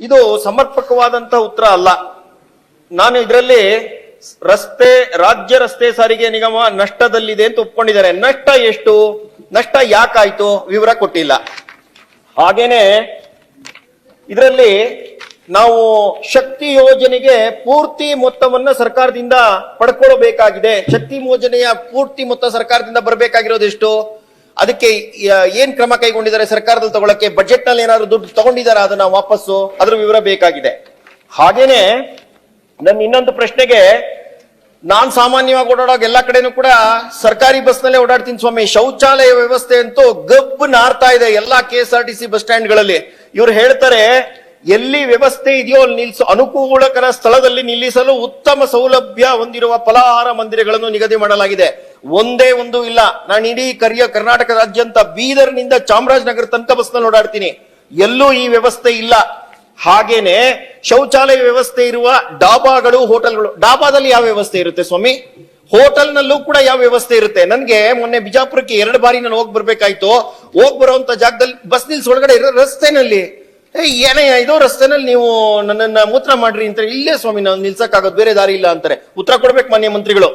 ಇದು ಸಮರ್ಪಕವಾದಂತ ಉತ್ತರ ಅಲ್ಲ. ನಾನು ಇದರಲ್ಲಿ ರಸ್ತೆ, ರಾಜ್ಯ ರಸ್ತೆ ಸಾರಿಗೆ ನಿಗಮ ನಷ್ಟದಲ್ಲಿದೆ ಅಂತ ಒಪ್ಕೊಂಡಿದ್ದಾರೆ. ನಷ್ಟ ಎಷ್ಟು? ನಷ್ಟ ಯಾಕಾಯ್ತು? ವಿವರ ಕೊಟ್ಟಿಲ್ಲ. ಹಾಗೇನೆ ಇದರಲ್ಲಿ ನಾವು ಶಕ್ತಿ ಯೋಜನೆಗೆ ಪೂರ್ತಿ ಮೊತ್ತವನ್ನ ಸರ್ಕಾರದಿಂದ ಪಡ್ಕೊಳ್ಬೇಕಾಗಿದೆ. ಶಕ್ತಿ ಯೋಜನೆಯ ಪೂರ್ತಿ ಮೊತ್ತ ಸರ್ಕಾರದಿಂದ ಬರಬೇಕಾಗಿರೋದು ಎಷ್ಟು? ಅದಕ್ಕೆ ಏನ್ ಕ್ರಮ ಕೈಗೊಂಡಿದ್ದಾರೆ ಸರ್ಕಾರದಲ್ಲಿ ತಗೊಳಕ್ಕೆ? ಬಜೆಟ್ನಲ್ಲಿ ಏನಾದ್ರು ದುಡ್ಡು ತಗೊಂಡಿದ್ದಾರೆ ಅದನ್ನ ವಾಪಸ್ಸು? ಅದ್ರ ವಿವರ ಬೇಕಾಗಿದೆ. ಹಾಗೇನೆ, ನನ್ನ ಇನ್ನೊಂದು ಪ್ರಶ್ನೆಗೆ, ನಾನ್ ಸಾಮಾನ್ಯವಾಗಿ ಓಡಾಡೋ ಎಲ್ಲಾ ಕಡೆನೂ ಕೂಡ ಸರ್ಕಾರಿ ಬಸ್ ನಲ್ಲೇ ಓಡಾಡ್ತೀನಿ ಸ್ವಾಮಿ. ಶೌಚಾಲಯ ವ್ಯವಸ್ಥೆ ಅಂತೂ ಗಬ್ಬು ನಾರ್ತಾ ಇದೆ ಎಲ್ಲಾ K S R T C bus ಸ್ಟ್ಯಾಂಡ್ಗಳಲ್ಲಿ ಇವ್ರು ಹೇಳ್ತಾರೆ, ಎಲ್ಲಿ ವ್ಯವಸ್ಥೆ ಇದೆಯೋ ಅಲ್ಲಿ ನಿಲ್ಸ. ಅನುಕೂಲಕರ ಸ್ಥಳದಲ್ಲಿ ನಿಲ್ಲಿಸಲು ಉತ್ತಮ ಸೌಲಭ್ಯ ಹೊಂದಿರುವ ಫಲಾಹಾರ ಮಂದಿರಗಳನ್ನು ನಿಗದಿ ಮಾಡಲಾಗಿದೆ. ಒಂದೇ ಒಂದು ಇಲ್ಲ. ನಾನು ಇಡೀ ಕರಿಯ ಕರ್ನಾಟಕ ರಾಜ್ಯಂತ ಬೀದರ್ನಿಂದ ಚಾಮರಾಜನಗರ ತನಕ ಬಸ್ನಲ್ಲಿ ಓಡಾಡ್ತೀನಿ. ಎಲ್ಲೂ ಈ ವ್ಯವಸ್ಥೆ ಇಲ್ಲ. ಹಾಗೇನೆ ಶೌಚಾಲಯ ವ್ಯವಸ್ಥೆ ಇರುವ ಡಾಬಾಗಳು, ಹೋಟೆಲ್ಗಳು, ಡಾಬಾದಲ್ಲಿ ಯಾವ ವ್ಯವಸ್ಥೆ ಇರುತ್ತೆ ಸ್ವಾಮಿ? ಹೋಟೆಲ್ನಲ್ಲೂ ಕೂಡ ಯಾವ ವ್ಯವಸ್ಥೆ ಇರುತ್ತೆ? ನನ್ಗೆ ಮೊನ್ನೆ ಬಿಜಾಪುರಕ್ಕೆ ಎರಡು ಬಾರಿ ನಾನು ಹೋಗಿ ಬರ್ಬೇಕಾಯ್ತು. ಹೋಗ್ ಬರುವಂತ ಜಾಗದಲ್ಲಿ ಬಸ್ ನಿಲ್ಸ್ ಒಳಗಡೆ ಇರೋ ರಸ್ತೆನಲ್ಲಿ. ಏನೇ ಇದು ರಸ್ತೆನಲ್ಲಿ ನೀವು ನನ್ನನ್ನ ಮೂತ್ರ ಮಾಡ್ರಿ ಅಂತ. ಇಲ್ಲೇ ಸ್ವಾಮಿ ನಾವು ನಿಲ್ಸಕ್ಕಾಗೋದು, ಬೇರೆ ದಾರಿ ಇಲ್ಲ ಅಂತಾರೆ. ಉತ್ತರ ಕೊಡ್ಬೇಕು ಮಾನ್ಯ ಮಂತ್ರಿಗಳು.